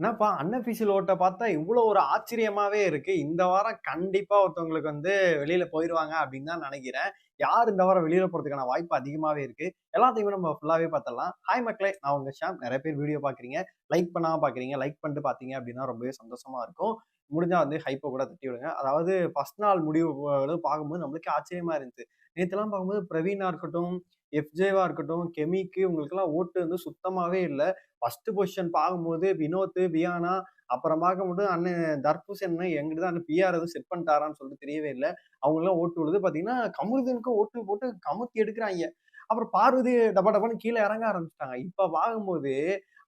என்னப்பா அன்அஃபிஷியல் ஓட்டை பார்த்தா இவ்வளோ ஒரு ஆச்சரியமாகவே இருக்குது இந்த வாரம் கண்டிப்பாக ஒருத்தவங்களுக்கு வந்து வெளியில் போயிடுவாங்க அப்படின்னு தான் நினைக்கிறேன் யார் இந்த வாரம் வெளியில் போகிறதுக்கான வாய்ப்பு அதிகமாகவே இருக்குது எல்லாத்தையுமே நம்ம ஃபுல்லாகவே பார்த்துடலாம். ஹாய் மக்களே! நான் உங்கள் ஷாம். நிறைய பேர் வீடியோ பார்க்குறீங்க. லைக் பண்ணாமல் பார்க்குறீங்க. லைக் பண்ணிட்டு பார்த்தீங்க அப்படின்னா ரொம்பவே சந்தோஷமாக இருக்கும். முடிஞ்சால் வந்து ஹைப்பை கூட தட்டி விடுங்க. அதாவது ஃபர்ஸ்ட் நாள் முடிவு பார்க்கும்போது நம்மளுக்கே ஆச்சரியமா இருந்துச்சு. நேற்றுலாம் பார்க்கும்போது பிரவீனா இருக்கட்டும், எஃப்ஜேவா இருக்கட்டும், கெமிக்கு உங்களுக்கெல்லாம் ஓட்டு வந்து சுத்தமாகவே இல்லை ஃபர்ஸ்ட் பொசிஷன் பார்க்கும்போது வினோத், வியானா அப்புறம் பார்க்கும்போது அண்ணன் தர்பூஸ் என்ன எங்கிட்ட தான் பிஆர் எதுவும் செட் பண்ணிட்டாரான்னு சொல்லிட்டு தெரியவே இல்லை அவங்களாம் ஓட்டு விழுது பார்த்தீங்கன்னா, கமருதீனுக்கு ஓட்டு போட்டு கமுத்தி எடுக்கிறாங்க அப்புறம் பார்வதி டபா டபான்னு கீழே இறங்க ஆரம்பிச்சிட்டாங்க இப்ப பார்க்கும்போது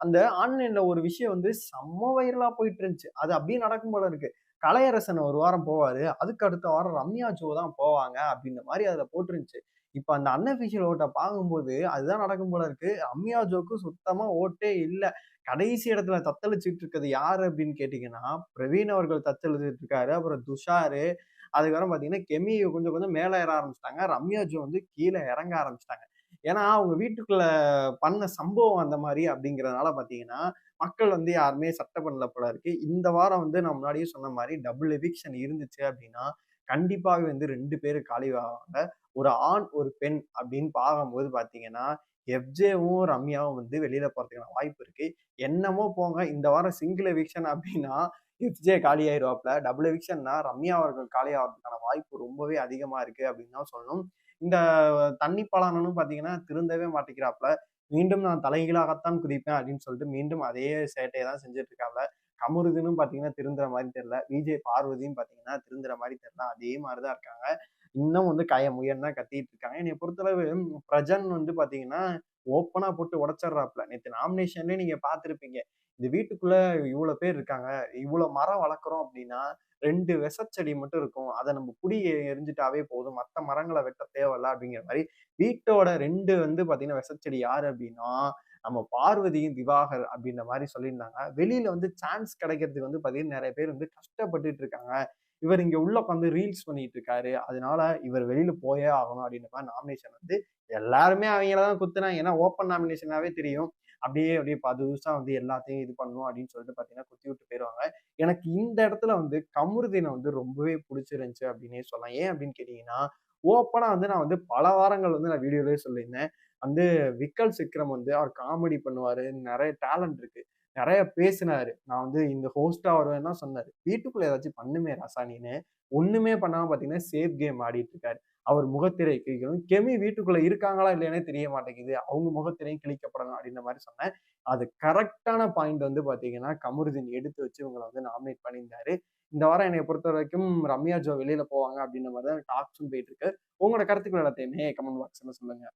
அந்த ஆன்லைன்ல ஒரு விஷயம் வந்து செம்ம வைரலா போயிட்டு இருந்துச்சு. அது அப்படியே நடக்கும் போல இருக்கு. கலையரசன் ஒரு வாரம் போவாரு. அதுக்கு அடுத்த வாரம் ரம்யா ஜோ தான் போவாங்க அப்படின்ற மாதிரி அதுல போட்டுருந்துச்சு இப்ப அந்த அன்அபிஷியல் ஓட்டை பார்க்கும்போது அதுதான் நடக்கும் போல இருக்கு. ரம்யா ஜோக்கு சுத்தமா ஓட்டே இல்லை கடைசி இடத்துல தத்தளிச்சுட்டு இருக்கிறது யாரு அப்படின்னு கேட்டீங்கன்னா, பிரவீன் அவர்கள் தத்தளிச்சுட்டு இருக்காரு. அப்புறம் துஷாரு, அதுக்கப்புறம் பார்த்தீங்கன்னா, கெமி கொஞ்சம் கொஞ்சம் மேல ஏற ஆரம்பிச்சிட்டாங்க ரம்யா ஜோ வந்து கீழே இறங்க ஆரம்பிச்சிட்டாங்க ஏன்னா, அவங்க வீட்டுக்குள்ள பண்ண சம்பவம் அந்த மாதிரி அப்படிங்கிறதுனால பார்த்தீங்கன்னா, மக்கள் வந்து யாருமே சட்ட பண்ணல போல இருக்கு. இந்த வாரம் வந்து நான் முன்னாடியே சொன்ன மாதிரி டபுள் எவிக்ஷன் இருந்துச்சு அப்படின்னா, கண்டிப்பாக வந்து ரெண்டு பேரும் காலி ஆவாங்க. ஒரு ஆண், ஒரு பெண் அப்படின்னு பார்க்கும்போது பார்த்தீங்கன்னா, எஃப்ஜேவும், ரம்யாவும் வந்து வெளியில போறதுக்கான வாய்ப்பு இருக்கு. என்னமோ போங்க இந்த வாரம் சிங்கிள் எவிக்ஷன் அப்படின்னா, எஃப்ஜே காலி ஆயிடுவாப்ல டபுள் எவிக்ஷன்னா ரம்யா அவர்கள் காலி ஆகிறதுக்கான வாய்ப்பு ரொம்பவே அதிகமா இருக்கு அப்படின்னு தான் சொல்லணும். இந்த தண்ணி பலானனும் பார்த்தீங்கன்னா, திருந்தவே மாட்டேங்கிறாப்ல. மீண்டும் நான் தலைகீழாகத்தான் குதிப்பேன் அப்படின்னு சொல்லிட்டு மீண்டும் அதே சேட்டையை தான் செஞ்சுட்டு இருக்காப்ல. கமருதுன்னு பார்த்தீங்கன்னா, திருந்துற மாதிரி தெரியல. விஜய் பார்வதியும் பார்த்தீங்கன்னா, திருந்துற மாதிரி தெரியல. அதே மாதிரி தான் இருக்காங்க. இன்னும் வந்து கய முயன் தான் கத்திட்டு இருக்காங்க. என்னை பொறுத்தளவு பிரஜன் வந்து பார்த்தீங்கன்னா, ஓப்பனாக போட்டு உடச்சிட்றாப்புல நேற்று நாமினேஷன்லேயே நீங்கள் பார்த்துருப்பீங்க இந்த வீட்டுக்குள்ள இவ்வளோ பேர் இருக்காங்க. இவ்வளோ மரம் வளர்க்குறோம் அப்படின்னா, ரெண்டு விசச்செடி மட்டும் இருக்கும். அதை நம்ம குடி எரிஞ்சிட்டாவே போதும். மற்ற மரங்களை வெட்ட தேவையில்ல அப்படிங்கிற மாதிரி வீட்டோட ரெண்டு வந்து பார்த்தீங்கன்னா, விசச்செடி யாரு அப்படின்னா, நம்ம பார்வதியும், திவாகர் அப்படின்ற மாதிரி சொல்லியிருந்தாங்க. வெளியில வந்து சான்ஸ் கிடைக்கிறதுக்கு வந்து பார்த்தீங்கன்னா, நிறைய பேர் வந்து கஷ்டப்பட்டுட்டு இருக்காங்க. இவர் இங்க உள்ள உட்காந்து ரீல்ஸ் பண்ணிட்டு இருக்காரு. அதனால இவர் வெளியில போயே ஆகணும் அப்படின்ற மாதிரி நாமினேஷன் வந்து எல்லாருமே அவங்கள தான் குத்துனாங்க. ஏன்னா ஓப்பன் நாமினேஷனாவே தெரியும். அப்படியே அப்படியே பதுசா வந்து எல்லாத்தையும் இது பண்ணணும் அப்படின்னு சொல்லிட்டு பார்த்தீங்கன்னா, குத்தி விட்டு போயிடுவாங்க எனக்கு இந்த இடத்துல வந்து கமருதீன வந்து ரொம்பவே பிடிச்சிருந்துச்சு அப்படின்னே சொல்லலாம். ஏன் அப்படின்னு கேட்டிங்கன்னா ஓப்பனாக வந்து நான் வந்து பல வாரங்கள் வந்து நான் வீடியோலேயே சொல்லியிருந்தேன். வந்து விக்கல் சிக்ரம் வந்து அவர் காமெடி பண்ணுவார் நிறைய டேலண்ட் இருக்குது நிறைய பேசினாரு. நான் வந்து இந்த ஹோஸ்டா வருவேன்னா சொன்னாரு. வீட்டுக்குள்ள ஏதாச்சும் பண்ணுமே ரசானின்னு ஒண்ணுமே பண்ணாம பார்த்தீங்கன்னா, சேஃப் கேம் ஆடிட்டு இருக்காரு. அவர் முகத்திரை கிழிக்கணும். கெமி வீட்டுக்குள்ள இருக்காங்களா இல்லையானே தெரிய மாட்டேங்குது. அவங்க முகத்திரையும் கிழிக்கப்படணும் அப்படின்ற மாதிரி சொன்னேன். அது கரெக்டான பாயிண்ட் வந்து பார்த்தீங்கன்னா, கமருதீன் எடுத்து வச்சு இவங்களை வந்து நாமினேட் பண்ணியிருந்தாரு. இந்த வாரம் என்னையை பொறுத்த வரைக்கும் ரம்யா ஜோ வெளியில போவாங்க அப்படின்ற மாதிரி தான் டாக்ஸும் போயிட்டு இருக்கு. உங்களோட கருத்துக்கள் எல்லாத்தையுமே கமெண்ட் பாக்ஸ்ல சொல்லுங்க.